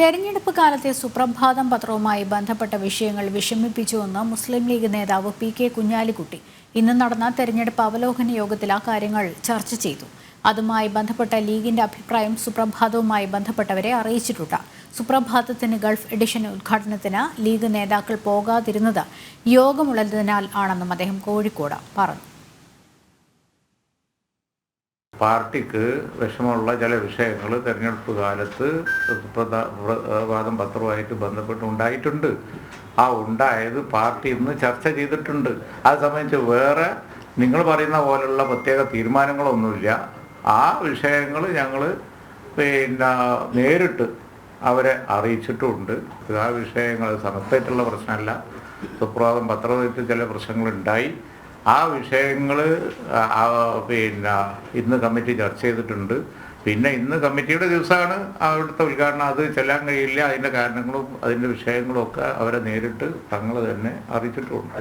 തെരഞ്ഞെടുപ്പ് കാലത്തെ സുപ്രഭാതം പത്രവുമായി ബന്ധപ്പെട്ട വിഷയങ്ങൾ വിഷമിപ്പിച്ചുവെന്ന് മുസ്ലിം ലീഗ് നേതാവ് പി കെ കുഞ്ഞാലിക്കുട്ടി ഇന്ന് നടന്ന തെരഞ്ഞെടുപ്പ് അവലോകന യോഗത്തിൽ ആ കാര്യങ്ങൾ ചർച്ച ചെയ്തു. അതുമായി ബന്ധപ്പെട്ട ലീഗിന്റെ അഭിപ്രായം സുപ്രഭാതവുമായി ബന്ധപ്പെട്ടവരെ അറിയിച്ചിട്ടുണ്ട്. സുപ്രഭാതത്തിന് ഗൾഫ് എഡിഷൻ ഉദ്ഘാടനത്തിന് ലീഗ് നേതാക്കൾ പോകാതിരുന്നത് യോഗമുള്ളതിനാൽ ആണെന്നും അദ്ദേഹം കോഴിക്കോട് പറഞ്ഞു. പാർട്ടിക്ക് വിഷമമുള്ള ചില വിഷയങ്ങൾ തെരഞ്ഞെടുപ്പ് കാലത്ത് വാദം പത്രവുമായിട്ട് ബന്ധപ്പെട്ട് ഉണ്ടായിട്ടുണ്ട്. ആ ഉണ്ടായത് പാർട്ടി ഇന്ന് ചർച്ച ചെയ്തിട്ടുണ്ട്. അത് സംബന്ധിച്ച് വേറെ നിങ്ങൾ പറയുന്ന പോലുള്ള പ്രത്യേക തീരുമാനങ്ങളൊന്നുമില്ല. ആ വിഷയങ്ങൾ ഞങ്ങൾ പിന്നെ നേരിട്ട് അവരെ അറിയിച്ചിട്ടുമുണ്ട് ആ വിഷയങ്ങൾ സമസ്തമായിട്ടുള്ള പ്രശ്നമല്ല. സുപ്രഭാതം പത്രത്തിൽ ചില പ്രശ്നങ്ങളുണ്ടായി. ആ വിഷയങ്ങൾ പിന്നെ ഇന്ന് കമ്മിറ്റി ചർച്ച ചെയ്തിട്ടുണ്ട്. പിന്നെ ഇന്ന് കമ്മിറ്റിയുടെ ദിവസമാണ് അവിടുത്തെ ഉദ്ഘാടനം. അത് ചെല്ലാൻ കഴിയില്ല. അതിന്റെ കാരണങ്ങളും അതിന്റെ വിഷയങ്ങളും ഒക്കെ അവരെ നേരിട്ട് തങ്ങൾ തന്നെ അറിയിച്ചിട്ടുണ്ട്.